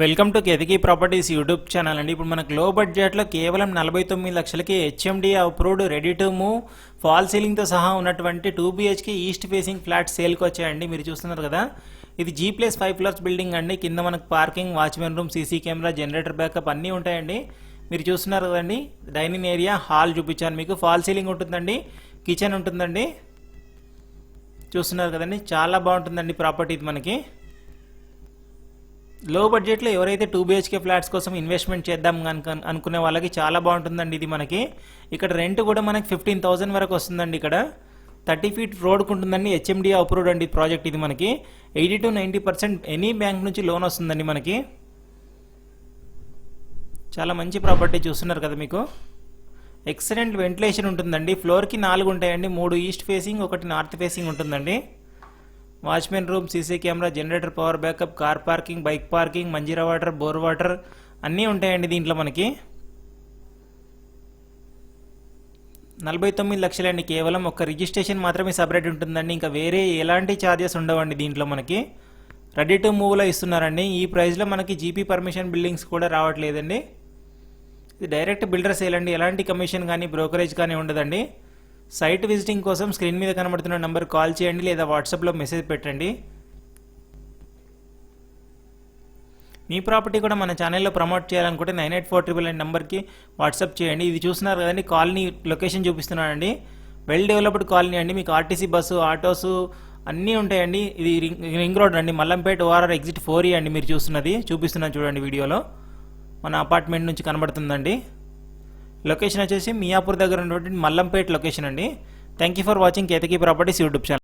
Welcome to Ketaki properties YouTube channel అండి. ఇప్పుడు మనకు లో బడ్జెట్లో కేవలం నలభై తొమ్మిది లక్షలకి HMD approved ready to move false సీలింగ్తో సహా ఉన్నటువంటి two BHK east facing flat సేల్కి వచ్చాయండి. మీరు చూస్తున్నారు కదా. ఇది G plus five floors building అండి. కింద మనకు parking watchman room CC camera generator backup అన్నీ ఉంటాయండి. మీరు చూస్తున్నారు కదండి. డైనింగ్ ఏరియా హాల్ చూపించాను మీకు. ఫాల్ సీలింగ్ ఉంటుందండి. కిచెన్ ఉంటుందండి. చూస్తున్నారు కదండి. చాలా బాగుంటుందండి ప్రాపర్టీ ఇది మనకి. లో బడ్జెట్లో ఎవరైతే టూ బిహెచ్కే ఫ్లాట్స్ కోసం ఇన్వెస్ట్మెంట్ చేద్దాం కనుక అనుకునే వాళ్ళకి చాలా బాగుంటుందండి ఇది మనకి. ఇక్కడ రెంట్ కూడా మనకి ఫిఫ్టీన్ థౌసండ్ వరకు వస్తుందండి ఇక్కడ. థర్టీ ఫీట్ రోడ్కు ఉంటుందండి హెచ్ఎండి అప్రూవ్డ్ అండి ప్రాజెక్ట్ ఇది మనకి. Eighty to ninety percent any bank నుంచి లోన్ వస్తుందండి మనకి. చాలా మంచి ప్రాపర్టీ చూస్తున్నారు కదా మీకు. ఎక్సలెంట్ వెంటిలేషన్ ఉంటుందండి. ఫ్లోర్కి నాలుగు ఉంటాయండి. మూడు ఈస్ట్ ఫేసింగ్ ఒకటి నార్త్ ఫేసింగ్ ఉంటుందండి. Watchman room CC camera generator power backup car parking bike parking Manjira water bore water అన్నీ ఉంటాయండి దీంట్లో మనకి. నలభై తొమ్మిది లక్షలండి కేవలం. ఒక రిజిస్ట్రేషన్ మాత్రమే సపరేట్ ఉంటుందండి. ఇంకా వేరే ఎలాంటి ఛార్జెస్ ఉండవండి దీంట్లో మనకి. రెడీ టు మూవ్లో ఇస్తున్నారండి. ఈ ప్రైస్లో మనకి జీపీ పర్మిషన్ బిల్డింగ్స్ కూడా రావట్లేదండి. ఇది డైరెక్ట్ బిల్డర్ సేల్ అండి. ఎలాంటి కమిషన్ కానీ బ్రోకరేజ్ కానీ ఉండదండి. సైట్ విజిటింగ్ కోసం స్క్రీన్ మీద కనబడుతున్న నంబర్ కాల్ చేయండి లేదా వాట్సాప్లో మెసేజ్ పెట్టండి. మీ ప్రాపర్టీ కూడా మన ఛానల్లో ప్రమోట్ చేయాలనుకుంటే nine eight four triple nine నెంబర్కి వాట్సాప్ చేయండి. ఇది చూస్తున్నారు కదండి కాలనీ లొకేషన్ చూపిస్తున్నానండి. వెల్ డెవలప్డ్ కాలనీ అండి మీకు ఆర్టీసీ బస్సు ఆటోస్ అన్నీ ఉంటాయండి. ఇది రింగ్ రింగ్ రోడ్ అండి మల్లంపేట ఓఆర్ఆర్ ఎగ్జిట్ ఫోర్ ఈ అండి మీరు చూస్తున్నది చూపిస్తున్నాను చూడండి వీడియోలో. మన అపార్ట్మెంట్ నుంచి కనబడుతుందండి. లొకేషన్ వచ్చేసి మియాపూర్ దగ్గర ఉన్నటువంటి మల్లంపేట్ లొకేషన్ అండి. Thank you for watching Ketaki properties YouTube channel.